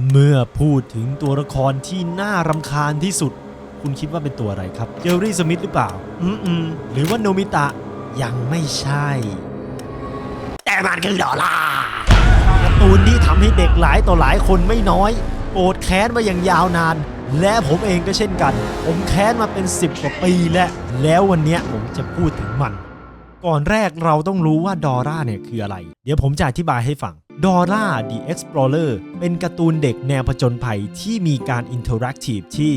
เมื่อพูดถึงตัวละครที่น่ารำคาญที่สุด คุณคิดว่าเป็นตัวอะไรครับเจอรี่สมิธหรือเปล่า อืมๆหรือว่าโนมิตะยังไม่ใช่ แต่มันคือดอลลาร์การ์ตูนที่ทำให้เด็กหลายต่อหลายคนไม่น้อยโกรธแค้นมาอย่างยาวนาน และผมเองก็เช่นกัน ผมแค้นมาเป็น 10 กว่าปีแล้ว แล้ววันเนี้ยผมจะพูดถึงมัน ก่อนแรกเราต้องรู้ว่าดอร่าเนี่ยคืออะไร เดี๋ยวผมจะอธิบายให้ฟังดอร่า The Explorer เป็นการ์ตูนเด็กแนวผจญภัยที่มีการอินเทอร์แอคทีฟที่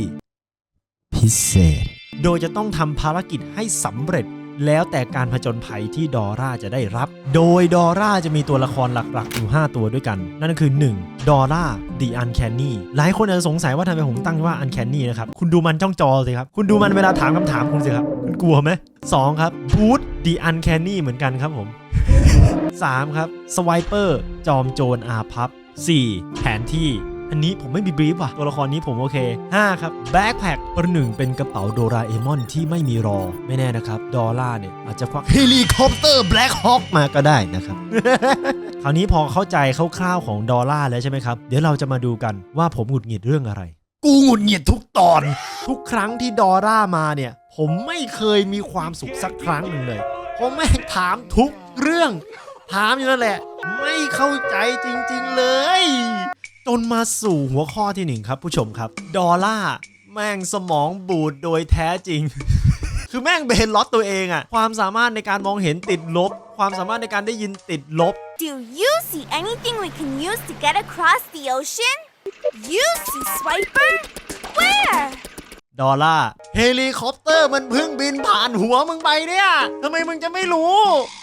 พิเศษ โดยจะต้องทำภารกิจให้สำเร็จ แล้วแต่การผจญภัยที่ดอร่าจะได้รับ โดยดอร่าจะมีตัวละครหลักๆ อยู่ 5 ตัวด้วยกัน นั่นก็คือ 1. ดอร่า The Uncanny หลายคนอาจจะสงสัยว่าทำไมผมตั้งว่า Uncanny นะครับ คุณดูมันจ้องจอสิครับ คุณดูมันเวลาถามคำถามคุณสิครับ คุณกลัวไหมสองครับ Boot The Uncanny เหมือนกันครับผม 3 ครับ Swiper จอมโจรอาพับ 4. แผนที่ อันนี้ผมไม่มีบรีฟว่ะ ตัวละครนี้ผมโอเค 5 ครับ Backpack ประหนึ่งเป็นกระเป๋าโดราเอมอนที่ไม่มีรอ ไม่แน่นะครับ ดอลล่าเนี่ย อาจจะควักเฮลิคอปเตอร์แบล็คฮอ k มาก็ได้นะครับ คราวนี้พอเข้าใจคร่าวๆของดอลล่าแล้วใช่ไหมครับ เดี๋ยวเราจะมาดูกันว่าผมหงุดหงิดเรื่องอะไร กูหงุดหงิดทุกตอน ทุกครั้งที่ดอร่ามาเนี่ย ผมไม่เคยมีความสุขสักครั้งหนึ่งเลย ผมแม่งถามทุกเรื่อง ถามอยู่นั่นแหละ ไม่เข้าใจจริงๆเลย จนมาสู่หัวข้อที่หนึ่งครับผู้ชมครับ ดอลล่าแม่งสมองบูดโดยแท้จริง คือแม่งเบนล็อตตัวเองอะความสามารถในการมองเห็นติดลบ ความสามารถในการได้ยินติดลบ Do you see anything we can use to get across the ocean? You see Swiper? Where? ดอลล่าเฮลิคอปเตอร์มันเพิ่งบินผ่านหัวมึงไปเนี่ยทำไมมึงจะไม่รู้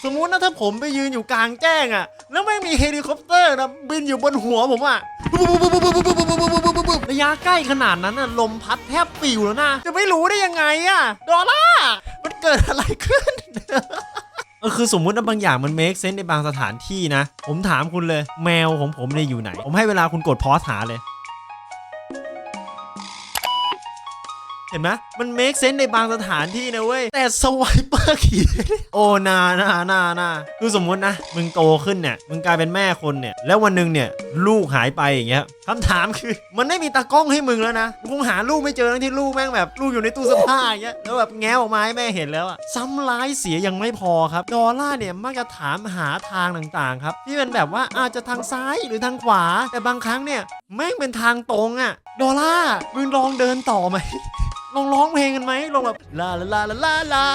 สมมุตินะถ้าผมไปยืนอยู่กลางแจ้งอะแล้วไม่มีเฮลิคอปเตอร์นะบินอยู่บนหัวผมอะระยะใกล้ขนาดนั้นน่ะลมพัดแทบปิวแล้วนะ จะไม่รู้ได้ยังไงอะดอลล่ามันเกิดอะไรขึ้นเออคือสมมุติว่าบางอย่างมันเมคเซนในบางสถานที่นะ ผมถามคุณเลย แมวของผมเนี่ยอยู่ไหน ผมให้เวลาคุณกดพอสหาเลย เห็นไหมมันเมคเซนในบางสถานที่นะเว้ย แต่สไวเปอร์ขี่โอ้นานานานาคือสมมุตินะ มึงโตขึ้นเนี่ย มึงกลายเป็นแม่คนเนี่ย แล้ววันหนึ่งเนี่ย ลูกหายไปอย่างเงี้ยคำถามคือ มันไม่มีตากล้องให้มึงแล้วนะมึงคงหาลูกไม่เจอทั้งที่ลูกแม่งแบบลูกอยู่ในตู้เสื้อผ้าอย่างเงี้ย แล้วแบบแง้วออกมาให้แม่เห็นแล้วอะซ้ำร้ายเสียยังไม่พอครับ ดอลล่าเนี่ยมักจะถามหาทางต่างๆครับ ที่เป็นแบบว่าอาจจะทางซ้ายหรือทางขวา แต่บางครั้งเนี่ยแม่งเป็นทางตรงอะดอลล่ามึงลองเดินต่อไหม ลองร้องเพลงกันไหมลองแบบลาลาลาลาลาลา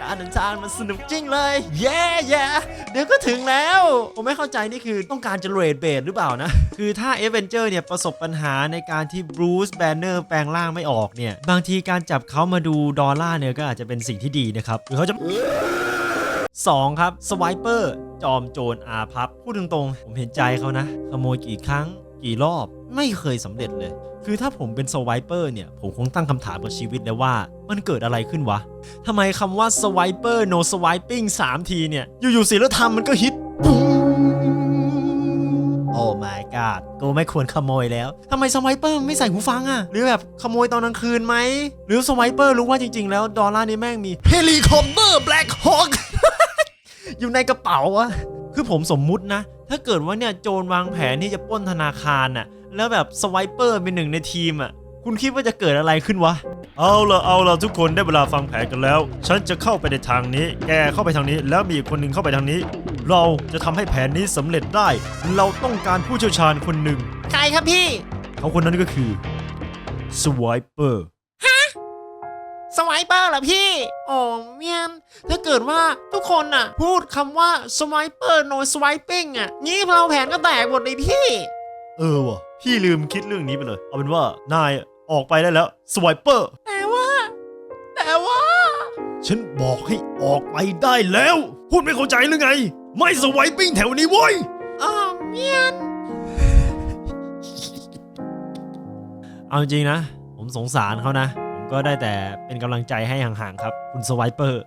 การเดินทางมันสนุกจริงเลยเย้เย้เดี๋ยวก็ถึงแล้ว ผมไม่เข้าใจนี่คือต้องการจะเรดเบดหรือเปล่านะ คือถ้าเอเวนเจอร์เนี่ยประสบปัญหาในการที่บรูซแบนเนอร์แปลงร่างไม่ออกเนี่ย บางทีการจับเขามาดูดอลล่าเนี่ยก็อาจจะเป็นสิ่งที่ดีนะครับหรือเขาจะ 2 ครับสไวเปอร์จอมโจรอาพับพูดตรงๆผมเห็นใจเขานะ ขโมยกี่ครั้งกี่รอบ ไม่เคยสำเร็จเลย คือถ้าผมเป็นสไวเปอร์เนี่ย ผมคงตั้งคำถามกับชีวิตเลยว่า มันเกิดอะไรขึ้นวะทำไมคำว่าสไวเปอร์ no swiping 3ทีเนี่ย อยู่ๆศิลธรรมมันก็ฮิตปุ้งโอ้ my god กูไม่ควรขโมยแล้ว ทำไมสไวเปอร์ไม่ใส่หูฟังอะหรือแบบขโมยตอนกลางคืนไหม หรือสไวเปอร์รู้ว่าจริง ๆ แล้ว ดอลลาร์นี่แม่งมีเฮลิคอปเตอร์แบล็คฮออยู่ในกระเป๋าอะคือผมสมมุตินะ ถ้าเกิดว่าเนี่ยโจรวางแผนที่จะปล้นธนาคารน่ะ แล้วแบบสไวเปอร์เป็นหนึ่งในทีมอะคุณคิดว่าจะเกิดอะไรขึ้นวะ เอาละเอาละทุกคนได้เวลาฟังแผนกันแล้ว ฉันจะเข้าไปในทางนี้ แกเข้าไปทางนี้ แล้วมีอีกคนหนึ่งเข้าไปทางนี้ เราจะทำให้แผนนี้สำเร็จได้ เราต้องการผู้เชี่ยวชาญคนหนึ่ง ใครครับพี่ เขาคนนั้นก็คือสไวเปอร์สไวเปอร์เหรอพี่โอ้เมียน ถ้าเกิดว่าทุกคนน่ะ พูดคำว่าสไวเปอร์ no swiping อะ งี้เราแผนก็แตกหมดเลยพี่ เออว่ะ พี่ลืมคิดเรื่องนี้ไปเลย เอาเป็นว่านายออกไปได้แล้วสไวเปอร์ แต่ว่า แต่ว่า ฉันบอกให้ออกไปได้แล้ว พูดไม่เข้าใจหรือไง ไม่สไวปิ้งแถวนี้เว้ยอ๋อเมียน เอาจริงนะ ผมสงสารเขานะ ผมก็ได้แต่เป็นกำลังใจให้ห่างๆครับ คุณสไวเปอร์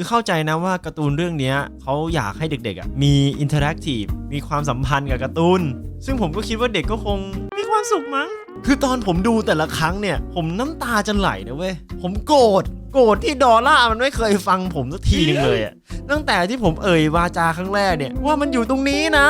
คือเข้าใจนะว่าการ์ตูนเรื่องนี้เขาอยากให้เด็กๆมีอินเทอร์แอคทีฟมีความสัมพันธ์กับการ์ตูน ซึ่งผมก็คิดว่าเด็กก็คงมีความสุขมั้ง คือตอนผมดูแต่ละครั้งเนี่ย ผมน้ำตาจะไหลนะเว้ย ผมโกรธโกรธที่ดอลล่ามันไม่เคยฟังผมสักทีนึงเลยอะตั้งแต่ที่ผมเอ่ยวาจาครั้งแรกเนี่ยว่ามันอยู่ตรงนี้นะ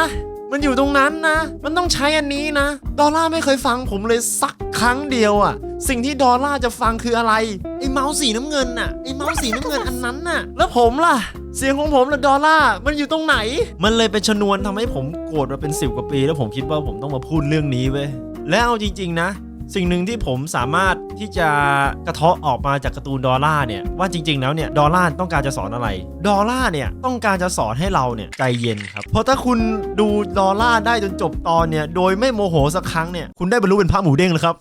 มันอยู่ตรงนั้นนะ มันต้องใช้อันนี้นะ ดอลล่าไม่เคยฟังผมเลยสักครั้งเดียวอะสิ่งที่ดอลล่าจะฟังคืออะไร ไอ้เมาส์สีน้ำเงินน่ะ ไอ้เมาส์สีน้ำเงินอันนั้นน่ะ แล้วผมล่ะ เสียงของผมละดอลล่า มันอยู่ตรงไหน มันเลยเป็นชนวนทำให้ผมโกรธมาเป็นสิบกว่าปี แล้วผมคิดว่าผมต้องมาพูดเรื่องนี้เว้ย แล้วเอาจริง ๆ นะ สิ่งหนึ่งที่ผมสามารถที่จะกระเทาะออกมาจากการ์ตูนดอลล่าร์เนี่ยว่าจริง ๆ แล้วเนี่ยดอลล่าร์ต้องการจะสอนอะไร ดอลล่าร์เนี่ยต้องการจะสอนให้เราเนี่ยใจเย็นครับเพราะถ้าคุณดูดอลล่าร์ได้จนจบตอนเนี่ยโดยไม่โมโหสักครั้งเนี่ยคุณได้บรรลุเป็นพระหมูเด้งเลยครับ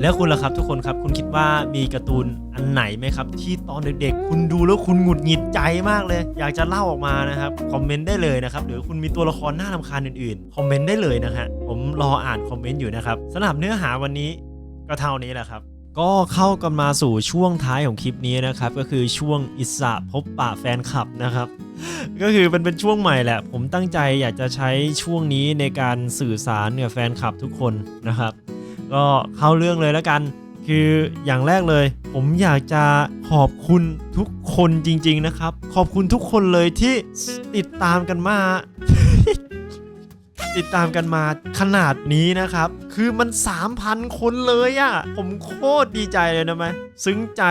แล้วคุณล่ะครับทุกคนครับคุณคิดว่ามีการ์ตูนอันไหนไหมครับ ที่ตอนเด็กๆ คุณดูแล้วคุณหงุดหงิดใจมากเลย อยากจะเล่าออกมานะครับคอมเมนต์ได้เลยนะครับหรือคุณมีตัวละครน่ารำคาญอื่นๆคอมเมนต์ได้เลยนะฮะผมรออ่านคอมเมนต์อยู่นะครับสำหรับเนื้อหาหาวันนี้ก็เท่านี้แหละครับ ก็เข้ากันมาสู่ช่วงท้ายของคลิปนี้นะครับ ก็คือช่วงอิสระพบปะแฟนคลับนะครับ ก็คือมันเป็นช่วงใหม่แหละ ผมตั้งใจอยากจะใช้ช่วงนี้ในการสื่อสารกับแฟนคลับทุกคนนะครับ ก็เข้าเรื่องเลยแล้วกัน คืออย่างแรกเลย ผมอยากจะขอบคุณทุกคนจริง ๆนะครับ ขอบคุณทุกคนเลยที่ติดตามกันมา ติดตามกันมาขนาดนี้นะครับ คือมัน 3,000 คนเลยอะ่ะ ผมโคตรดีใจเลยนะไหมซึ้งใจ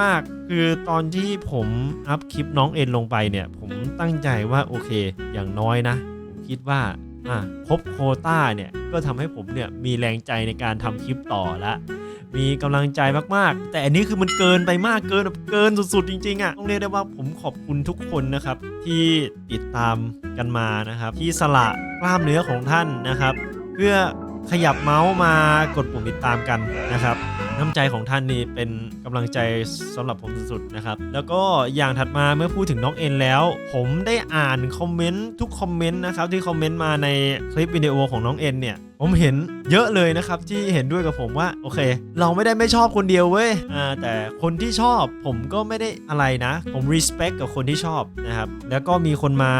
มากๆ คือตอนที่ผมอัพคลิปน้องเอ็นลงไปเนี่ย ผมตั้งใจว่าโอเค อย่างน้อยนะ ผมคิดว่าอะครบโคต้าเนี่ย ก็ทำให้ผมเนี่ยมีแรงใจในการทำคลิปต่อละ มีกำลังใจมากๆ แต่อันนี้คือมันเกินไปมากเกินแบบเกินสุดๆ จริงๆอะ่ะต้องเรียกได้ว่าผมขอบคุณทุกคนนะครับ ที่ติดตามกันมานะครับ ที่สละกล้ามเนื้อของท่านนะครับ เพื่อขยับเมาส์มากดปุ่มติดตามกันนะครับน้ำใจของท่านนี่เป็นกำลังใจสำหรับผมสุดๆนะครับ แล้วก็อย่างถัดมาเมื่อพูดถึงน้องเอ็นแล้ว ผมได้อ่านคอมเมนต์ทุกคอมเมนต์นะครับที่คอมเมนต์มาในคลิปวิดีโอของน้องเอ็นเนี่ยผมเห็นเยอะเลยนะครับที่เห็นด้วยกับผมว่าโอเค เราไม่ได้ไม่ชอบคนเดียวเว้ยอ่าแต่คนที่ชอบผมก็ไม่ได้อะไรนะ ผม respect กับคนที่ชอบนะครับแล้วก็มีคนมา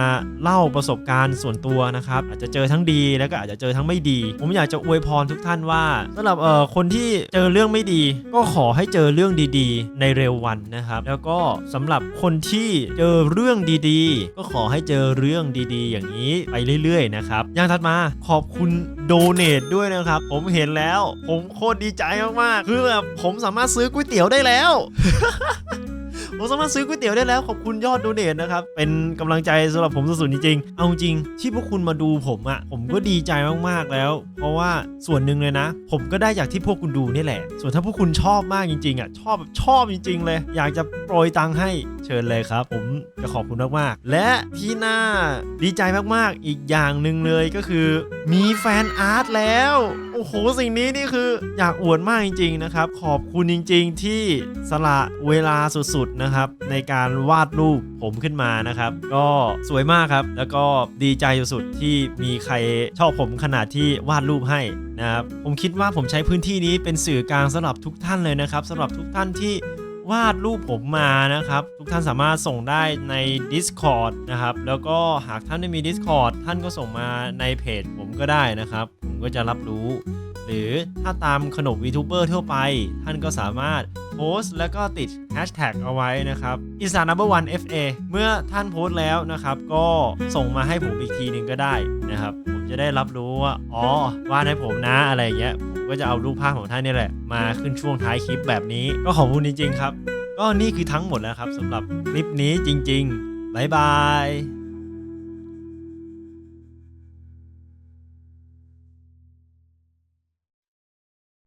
เล่าประสบการณ์ส่วนตัวนะครับอาจจะเจอทั้งดีแล้วก็อาจจะเจอทั้งไม่ดี ผมอยากจะอวยพรทุกท่านว่าสำหรับเอ่อคนที่เจอเรื่องไม่ดี ก็ขอให้เจอเรื่องดีๆ ในเร็ววันนะครับ แล้วก็สำหรับคนที่เจอเรื่องดีๆ ก็ขอให้เจอเรื่องดีๆ อย่างนี้ไปเรื่อยๆนะครับอย่างถัดมาขอบคุณโดเน t ด้วยนะครับ ผมเห็นแล้ว ผมโคตรดีใจมากๆคือแบบผมสามารถซื้อก๋วยเตี๋ยวได้แล้ว ผมสามารถซื้อก๋วยเตี๋ยวได้แล้วขอบคุณยอดโดเน t นะครับ เป็นกำลังใจสำหรับผมสุดๆจริงๆเอาจริงที่พวกคุณมาดูผมอะ่ะผมก็ดีใจมากๆแล้ว เพราะว่าส่วนหนึ่งเลยนะ ผมก็ได้จากที่พวกคุณดูนี่แหละ ส่วนถ้าพวกคุณชอบมากจริงๆอะ่ะชอบแบบชอบจริง ๆ เลย อยากจะโปรยตังค์ให้เชิญเลยครับ ผมจะขอบคุณมากๆและที่น่าดีใจมากๆอีกอย่างหนึ่งเลยก็คือ มีแฟนอาร์ตแล้ว อ้โหสิ่งนี้นี่คืออยากอวดมากจริง ๆ นะครับ ขอบคุณจริง ๆ ที่สละเวลาสุดๆนะครับ ในการวาดรูปผมขึ้นมานะครับ ก็สวยมากครับ แล้วก็ดีใจสุดๆที่มีใครชอบผมขนาดที่วาดรูปให้นะครับผมคิดว่าผมใช้พื้นที่นี้เป็นสื่อกลางสำหรับทุกท่านเลยนะครับสำหรับทุกท่านที่ วาดรูปผมมานะครับ ทุกท่านสามารถส่งได้ใน Discord นะครับ แล้วก็หากท่านไม่มี Discord ท่านก็ส่งมาในเพจผมก็ได้นะครับ ผมก็จะรับรู้ หรือถ้าตามขนม VTuber ทั่วไป ท่านก็สามารถโพสต์แล้วก็ติด Hashtag เอาไว้นะครับ i s a number one fa เมื่อท่านโพสต์แล้วนะครับ ก็ส่งมาให้ผมอีกทีหนึ่งก็ได้นะครับผม จะได้รับรู้ว่าอ๋อวาดให้ผมนะอะไรอย่างเงี้ยผมก็จะเอารูปภาพของท่านนี่แหละมาขึ้นช่วงท้ายคลิปแบบนี้ ก็ขอบคุณจริงๆครับ ก็นี่คือทั้งหมดแล้วครับสำหรับคลิปนี้จริงๆบ๊ายบาย